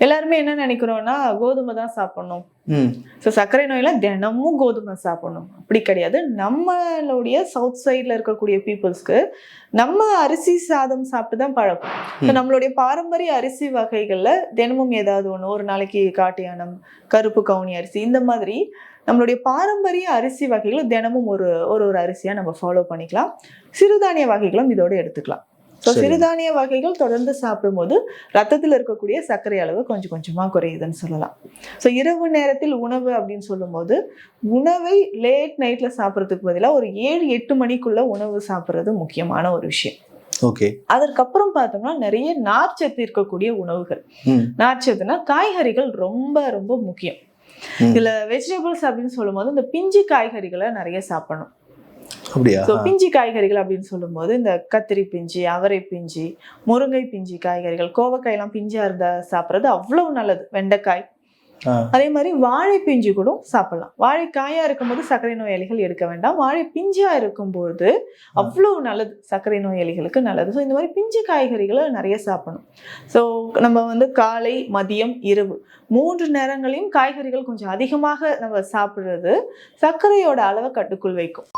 எல்லாருமே என்ன நினைக்கிறோம்னா கோதுமை தான் சாப்பிடணும். ஸோ சர்க்கரை நோயில தினமும் கோதுமை சாப்பிடணும். அப்படி கிடையாது. நம்மளுடைய சவுத் சைடில் இருக்கக்கூடிய பீப்புள்ஸ்க்கு நம்ம அரிசி சாதம் சாப்பிட்டு தான் பழக்கம். So, நம்மளுடைய பாரம்பரிய அரிசி வகைகள்ல தினமும் ஏதாவது ஒன்று ஒரு நாளைக்கு காட்டியானம் கருப்பு கவுனி அரிசி இந்த மாதிரி நம்மளுடைய பாரம்பரிய அரிசி வகைகளை தினமும் ஒரு ஒரு ஒரு அரிசியா நம்ம ஃபாலோ பண்ணிக்கலாம். சிறுதானிய வகைகளும் இதோட எடுத்துக்கலாம். ஸோ. சிறுதானிய வகைகள் தொடர்ந்து சாப்பிடும்போது ரத்தத்தில் இருக்கக்கூடிய சர்க்கரை அளவு கொஞ்சம் கொஞ்சமா குறையுதுன்னு சொல்லலாம். ஸோ இரவு நேரத்தில் உணவு அப்படின்னு சொல்லும்போது உணவை லேட் நைட்ல சாப்பிட்றதுக்கு பதிலாக ஒரு ஏழு எட்டு மணிக்குள்ள உணவு சாப்பிட்றது முக்கியமான ஒரு விஷயம். ஓகே. அதற்கப்புறம் பார்த்தோம்னா நிறைய நார்ச்சத்து இருக்கக்கூடிய உணவுகள். நார்ச்சத்துனா காய்கறிகள் ரொம்ப ரொம்ப முக்கியம். இதுல வெஜிடபிள்ஸ் அப்படின்னு சொல்லும்போது இந்த பிஞ்சு காய்கறிகளை நிறைய சாப்பிடணும். அப்படியா? பிஞ்சு காய்கறிகள் அப்படின்னு சொல்லும்போது இந்த கத்திரி பிஞ்சு அவரை பிஞ்சு முருங்கை பிஞ்சு காய்கறிகள் கோவக்காயெல்லாம் பிஞ்சா இருந்தா சாப்பிட்றது அவ்வளவு நல்லது. வெண்டைக்காய். அதே மாதிரி வாழை பிஞ்சு கூட சாப்பிடலாம். வாழைக்காயா இருக்கும்போது சர்க்கரை நோயாளிகள் எடுக்க வேண்டாம். வாழை பிஞ்சா இருக்கும்போது அவ்வளவு நல்லது. சர்க்கரை நோயாளிகளுக்கு நல்லது. ஸோ இந்த மாதிரி பிஞ்சு காய்கறிகளை நிறைய சாப்பிடணும். ஸோ நம்ம வந்து காலை மதியம் இரவு மூன்று நேரங்களையும் காய்கறிகள் கொஞ்சம் அதிகமாக நம்ம சாப்பிடுறது சர்க்கரையோட அளவை கட்டுக்குள் வைக்கும்.